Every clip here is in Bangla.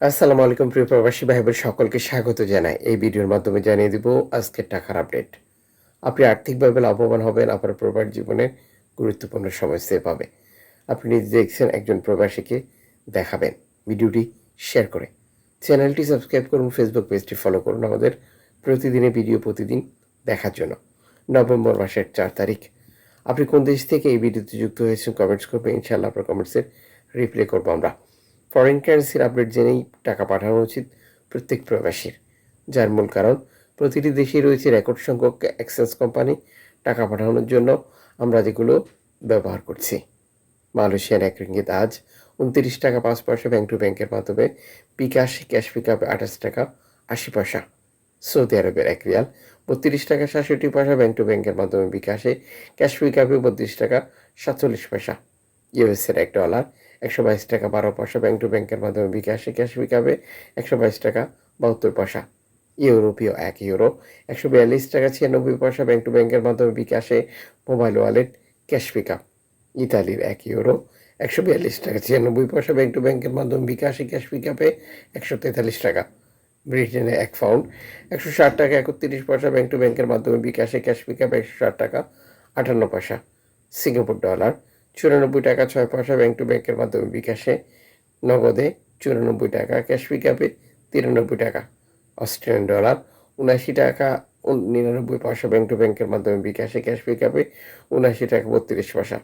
আসসালামু আলাইকুম, প্রিয় প্রবাসী ভাই সকলকে স্বাগত জানাই। এই ভিডিওর মাধ্যমে জানিয়ে দিব, আজকের টাকার আপডেট। আপনি আর্থিকভাবে লাভবান হবেন, আপনার প্রবাস জীবনের গুরুত্বপূর্ণ সময় হবে আপনি নিজে দেখছেন একজন প্রবাসীকে দেখাবেন। ভিডিওটি শেয়ার করে। চ্যানেলটি সাবস্ক্রাইব করুন, ফেসবুক পেজটি ফলো করুন আমাদের প্রতিদিনের ভিডিও প্রতিদিন দেখার জন্য। নভেম্বর মাসের চার তারিখ। আপনি কোন দেশ থেকে এই ভিডিওতে যুক্ত হয়েছেন, কমেন্টস করবেন, ইনশাআল্লাহ আপনার কমেন্টসের রিপ্লাই করব আমরা। ফরেন কারেন্সির আপডেট জেনেই টাকা পাঠানো উচিত প্রত্যেক প্রবাসীর। যার মূল কারণ, প্রতিটি দেশেই রয়েছে রেকর্ড সংখ্যক এক্সচেঞ্জ কোম্পানি টাকা পাঠানোর জন্য আমরা যেগুলো ব্যবহার করছি। মালয়েশিয়ার এক রিঙ্গিত আজ উনত্রিশ টাকা পাঁচ পয়সা ব্যাংক টু ব্যাংকের মাধ্যমে বিকাশ ক্যাশ পিক আপ আঠাশ টাকা আশি পয়সা। সৌদি আরবের এক রিয়াল বত্রিশ টাকা সাতষট্টি পয়সা ব্যাংক টু ব্যাংকের মাধ্যমে বিকাশে ক্যাশ পিকআপে বত্রিশ টাকা সাতচল্লিশ পয়সা। ইউএসের এক ডলার একশো বাইশ টাকা বারো পয়সা ব্যাংক টু ব্যাংকের মাধ্যমে বিকাশে ক্যাশ পিকআপে একশো বাইশ টাকা বাহাত্তর পয়সা। ইউরোপীয় এক ইউরো একশো বিয়াল্লিশ টাকা ছিয়ানব্বই পয়সা ব্যাংক টু ব্যাংকের মাধ্যমে বিকাশে মোবাইল ওয়ালেট ক্যাশ পিকআপ ইতালির এক ইউরো একশো বিয়াল্লিশ টাকা ছিয়ানব্বই পয়সা ব্যাংক টু ব্যাংকের মাধ্যমে বিকাশে ক্যাশ পিকআপে একশো তেতাল্লিশ টাকা। ব্রিটেনে এক পাউন্ড একশো ষাট টাকা একত্রিশ পয়সা ব্যাংক টু ব্যাংকের মাধ্যমে বিকাশে ক্যাশ পিকআপে একশো ষাট টাকা আটান্ন পয়সা। সিঙ্গাপুর ডলার চুরানব্বই টাকা ছয় পয়সা ব্যাংক টু ব্যাংকের মাধ্যমে বিকাশে, নগদে চুরানব্বই টাকা ক্যাশ পিকআপে তিরানব্বই টাকা। অস্ট্রেলিয়ান ডলার উনাশি টাকা নিরানব্বই পয়সা ব্যাংক টু ব্যাংকের মাধ্যমে বিকাশে ক্যাশ পিকআপে উনাশি টাকা, বত্রিশ পয়সা।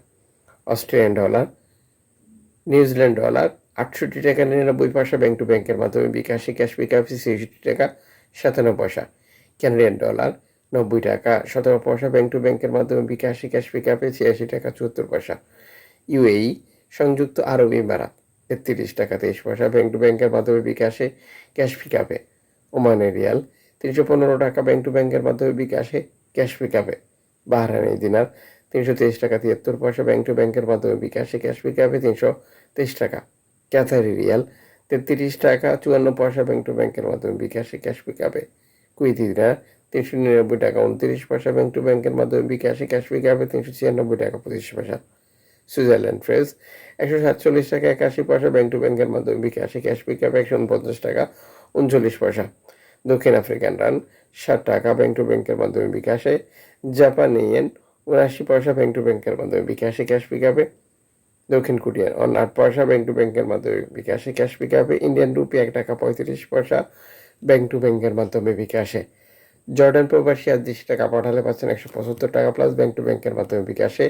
অস্ট্রেলিয়ান ডলার নিউজিল্যান্ড ডলার আটষট্টি টাকা, নিরানব্বই পয়সা ব্যাংক টু ব্যাংকের মাধ্যমে বিকাশে ক্যাশ পিকআপে ছেষট্টি টাকা সাতান্ন পয়সা। ক্যানাডিয়ান ডলার নব্বই টাকা। সতেরো পয়সা ব্যাংক টু ব্যাংকের মাধ্যমে বিকাশে ক্যাশ পিকআপে ছিয়াশি টাকা, চুয়াত্তর পয়সা। ইউএই সংযুক্ত আরব ইমারাত, তেত্রিশ টাকা, তেইশ পয়সা। ব্যাংক টু ব্যাংকের মাধ্যমে বিকাশে ক্যাশ পিকআপে ওমানের রিয়াল, তিনশো পনেরো টাকা ব্যাংক টু ব্যাংকের মাধ্যমে বিকাশে ক্যাশ পিকআপে বাহরানি দিনার, তিনশো তেইশ টাকা, তিয়াত্তর পয়সা ব্যাংক টু ব্যাংকের মাধ্যমে বিকাশে ক্যাশ পিকআপে তিনশো তেইশ টাকা। ক্যাথারি রিয়াল, তেত্রিশ টাকা, চুয়ান্ন পয়সা ব্যাংক টু ব্যাংকের মাধ্যমে বিকাশে ক্যাশ পিকআপে কুইতি দিনার তিনশো নিরানব্বই টাকা, উনত্রিশ পয়সা ব্যাংক টু ব্যাংকের মাধ্যমে বিকাশে ক্যাশ পিকআপে তিনশো ছিয়ানব্বই টাকা, পঁচিশ পয়সা। সুইজারল্যান্ড ফ্রেজ, একশো সাতচল্লিশ টাকা, একাশি পয়সা ব্যাংক টু ব্যাংকের মাধ্যমে বিকাশে ক্যাশ পিকআপে একশো উনপঞ্চাশ টাকা, উনচল্লিশ পয়সা। দক্ষিণ আফ্রিকান রান, ষাট টাকা ব্যাংক টু ব্যাংকের মাধ্যমে বিকাশে। জাপান ইয়েন, উনআশি পয়সা ব্যাংক টু ব্যাংকের মাধ্যমে বিকাশে ক্যাশ পিকআপে দক্ষিণ কোরিয়ান অন আট পয়সা ব্যাংক টু ব্যাংকের মাধ্যমে বিকাশে ক্যাশ পিকআপে ইন্ডিয়ান রুপি এক টাকা পঁয়ত্রিশ পয়সা ব্যাংক টু ব্যাংকের মাধ্যমে বিকাশে। জর্ডান প্রবাসী আজ দেশে টাকা পাঠালে পাচ্ছেন একশো পঁচাত্তর টাকা প্লাস ব্যাংক টু ব্যাংকের মাধ্যমে বিকাশে।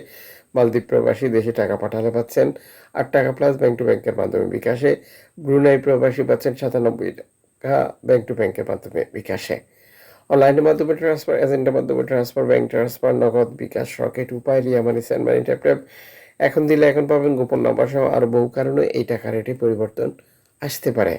মালদ্বীপ প্রবাসী দেশে টাকা পাঠালে পাচ্ছেন আট টাকা প্লাস ব্যাংক টু ব্যাংকের মাধ্যমে বিকাশে। ব্রুনাই প্রবাসী পাচ্ছেন সাতানব্বই টাকা ব্যাংক টু ব্যাংকের মাধ্যমে বিকাশে। অনলাইনের মাধ্যমে ট্রান্সফার এজেন্টের মাধ্যমে ট্রান্সফার ব্যাংক ট্রান্সফার নগদ বিকাশ রকেট উপায় লিয়া money send money tap tap এখন দিলে এখন পাবেন গোপন নম্বর সহ আরও বহু কারণে এই টাকা রেটে পরিবর্তন আসতে পারে।